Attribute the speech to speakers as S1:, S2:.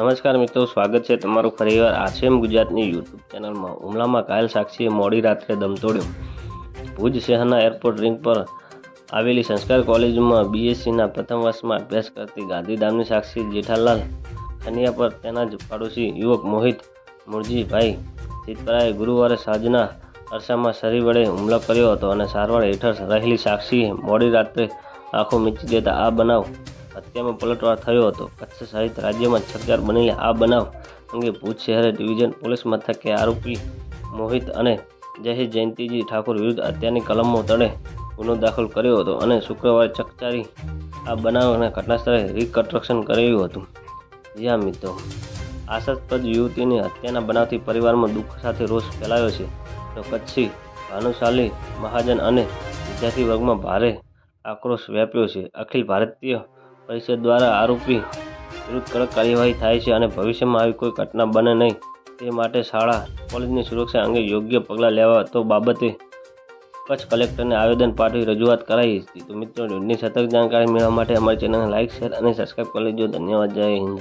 S1: નમસ્કાર મિત્રો, સ્વાગત છે તમારું ફરીવાર આશેમ ગુજરાતની યુટ્યુબ ચેનલમાં. હુમલામાં ઘાયલ સાક્ષીએ મોડી રાત્રે દમ તોડ્યો. ભુજ શહેરના એરપોર્ટ રિંગ પર આવેલી સંસ્કાર કોલેજમાં બીએસસીના પ્રથમ વર્ષમાં અભ્યાસ કરતી ગાંધીધામની સાક્ષી જેઠાલાલ ખનિયા પર તેના જ પાડોશી યુવક મોહિત મુરજીભાઈ ચિતપરાએ ગુરુવારે સાંજના અરસામાં શરીર વડે હુમલો કર્યો હતો અને સારવાર હેઠળ રહેલી સાક્ષીએ મોડી રાત્રે આંખો મીચી દેતા આ બનાવ હત્યામાં પલટવાર થયો હતો. કચ્છ સહિત રાજ્યમાં ચકચાર બનેલી આ બનાવ અંગે ભુજ શહેર ડિવિઝન પોલીસ મથકે આરોપી મોહિત અને જય જયંતિજી ઠાકોર વિરુદ્ધ હત્યાની કલમો તળે ગુનો દાખલ કર્યો હતો અને શુક્રવારે ચકચારી આ બનાવને ઘટનાસ્થળે રિકન્સ્ટ્રક્શન કર્યું હતું. જ્યાં મિત્રો, આશાસ્પદ યુવતીની હત્યાના બનાવથી પરિવારમાં દુઃખ સાથે રોષ ફેલાયો છે. તો કચ્છી ભાનુશાલી મહાજન અને વિદ્યાર્થી વર્ગમાં ભારે આક્રોશ વ્યાપ્યો છે. અખિલ ભારતીય પરિષદ દ્વારા આરોપી વિરુદ્ધ કડક કાર્યવાહી થાય છે અને ભવિષ્યમાં આવી કોઈ ઘટના બને નહીં, તે માટે શાળા, કોલેજની સુરક્ષા અંગે યોગ્ય પગલાં લેવા તો બાબતે કચ્છ કલેક્ટરને આવેદન પાઠવી રજૂઆત કરાઈ હતી. તો મિત્રો, ન્યૂઝની સતત જાણકારી મેળવવા માટે અમારી ચેનલને લાઇક શેર અને સબસ્ક્રાઈબ કરી લેજો. ધન્યવાદ. જય હિન્દ.